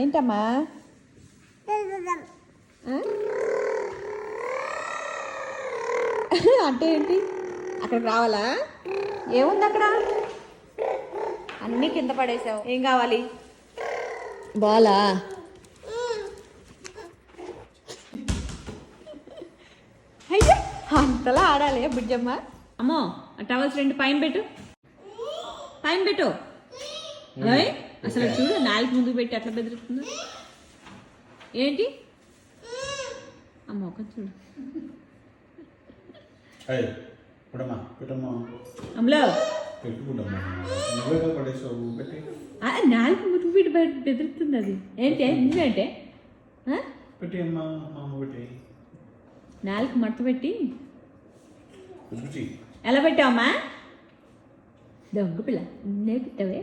ఏంటమ్మా? అంటే ఏంటి? అక్కడికి రావాలా? ఏముంది అక్కడ? అన్నీ కింద పడేసావు ఏం కావాలి? బాలా? అయ్యో అంతలా ఆడాలి బుజ్జమ్మ? అమ్మో టవల్స్ రెండు పైన పెట్టు. పైన పెట్టు. అసలు చూడు నాలుగు ముందుకు పెట్టి ఎట్లా బెదిరిస్తుందో ఏంటి? అమ్మ ఒక చూడు. అమ్మలో నాలుగు ముందుకు పెట్టి బెదిరిస్తుంది అది. ఏంటి? ఎందుకంటే నాలుగు మడత పెట్టి. ఎలా పెట్టావమ్మా? దొంగ పిల్ల. నే పెట్టావే